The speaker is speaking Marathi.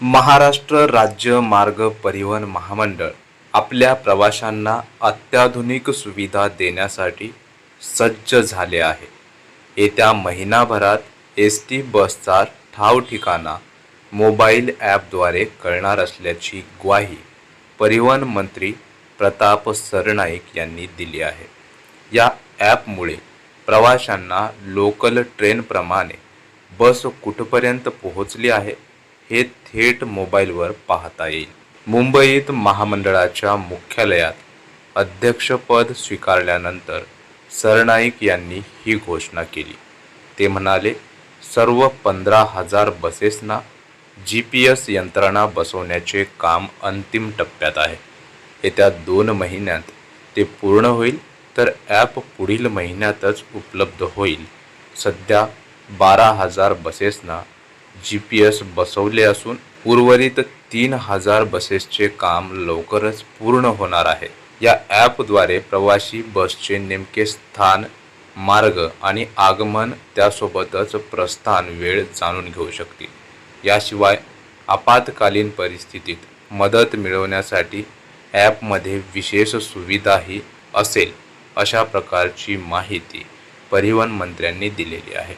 महाराष्ट्र राज्य मार्ग परिवहन महामंडळ आपल्या प्रवाशांना अत्याधुनिक सुविधा देण्यासाठी सज्ज झाले आहे. येत्या महिनाभरात एस टी बसचा ठाव ठिकाणा मोबाईल ॲपद्वारे कळणार असल्याची ग्वाही परिवहन मंत्री प्रताप सरनाईक यांनी दिली आहे. या ॲपमुळे प्रवाशांना लोकल ट्रेनप्रमाणे बस कुठपर्यंत पोहोचली आहे? हे थेट मोबाईलवर पाहता येईल. मुंबईत महामंडळाच्या मुख्यालयात अध्यक्षपद स्वीकारल्यानंतर सरनाईक यांनी ही घोषणा केली. ते म्हणाले सर्व पंधरा हजार बसेसना जी पी एस यंत्रणा बसवण्याचे काम अंतिम टप्प्यात आहे. येत्या दोन महिन्यात ते पूर्ण होईल तर ॲप पुढील महिन्यातच उपलब्ध होईल. सध्या बारा हजार बसेसना जी पी एस बसवले असून उर्वरित तीन हजार बसेसचे काम लवकरच पूर्ण होणार आहे. या ॲपद्वारे प्रवासी बसचे नेमके स्थान मार्ग आणि आगमन त्यासोबतच प्रस्थान वेळ जाणून घेऊ शकतील. याशिवाय आपत्कालीन परिस्थितीत मदत मिळवण्यासाठी ॲपमध्ये विशेष सुविधाही असेल अशा प्रकारची माहिती परिवहन मंत्र्यांनी दिलेली आहे.